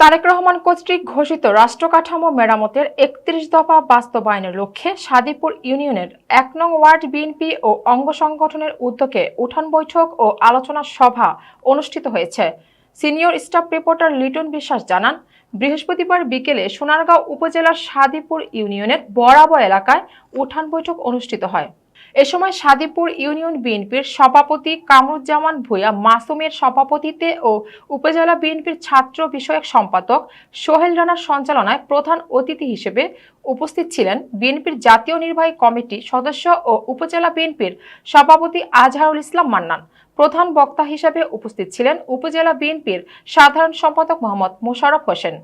তারেক রহমান কর্তৃক ঘোষিত রাষ্ট্রকাঠামো মেরামতের একত্রিশ দফা বাস্তবায়নের লক্ষ্যে সাদিপুর ইউনিয়নের এক নং ওয়ার্ড বিএনপি ও অঙ্গ সংগঠনের উদ্যোগে উঠান বৈঠক ও আলোচনা সভা অনুষ্ঠিত হয়েছে। সিনিয়র স্টাফ রিপোর্টার লিটন বিশ্বাস জানান, বৃহস্পতিবার বিকেলে সোনারগাঁও উপজেলার সাদিপুর ইউনিয়নের বরাব এলাকায় উঠান বৈঠক অনুষ্ঠিত হয়। এ সময় সাদিপুর ইউনিয়ন বিএনপির সভাপতি কামরুজ্জামান ভূঁইয়া, মাসুমের সভাপতিত্বে ও উপজেলা বিএনপির ছাত্র বিষয়ক সম্পাদক সোহেল রানার সঞ্চালনায় প্রধান অতিথি হিসেবে উপস্থিত ছিলেন বিএনপির জাতীয় নির্বাহী কমিটি সদস্য ও উপজেলা বিএনপির সভাপতি আজহারুল ইসলাম মান্নান। প্রধান বক্তা হিসেবে উপস্থিত ছিলেন উপজেলা বিএনপির সাধারণ সম্পাদক মোহাম্মদ মোশারফ হোসেন।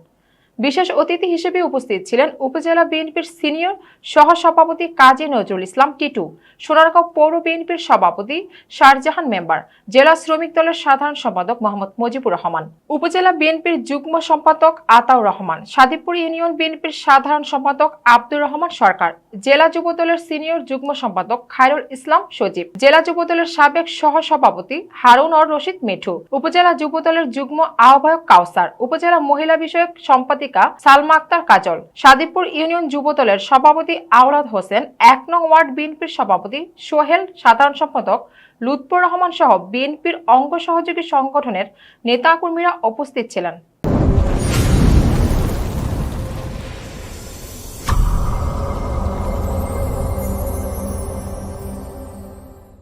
বিশেষ অতিথি হিসেবে উপস্থিত ছিলেন উপজেলা বিএনপির সিনিয়র সহসভাপতি কাজী নজরুল ইসলাম টিটু, সোনারগাঁও পৌর বিএনপির সভাপতি শারজাহান মেম্বার, জেলা শ্রমিক দলের সাধারণ সম্পাদক মোহাম্মদ মুজিবুর রহমান, উপজেলা বিএনপির যুগ্ম সম্পাদক আতাউর রহমান সাদিপুর ইউনিয়ন বিএনপির সাধারণ সম্পাদক আব্দুর রহমান সরকার, জেলা যুব দলের সিনিয়র যুগ্ম সম্পাদক খায়রুল ইসলাম সজীব, জেলা যুব দলের সাবেক সহসভাপতি হারুন অর রশিদ মিঠু, উপজেলা যুব দলের যুগ্ম আহ্বায়ক কাউসার, উপজেলা মহিলা বিষয়ক সম্পাদিকা সালমা আক্তার কাজল। সাদিপুর ইউনিয়ন যুবদলের সভাপতি আওরাদ হোসেন, এক নং ওয়ার্ড বিএনপির সভাপতি সোহেল সাধারণ সম্পাদক লুৎফর রহমান সহ বিএনপির অঙ্গ সহযোগী সংগঠনের নেতাকর্মীরা উপস্থিত ছিলেন।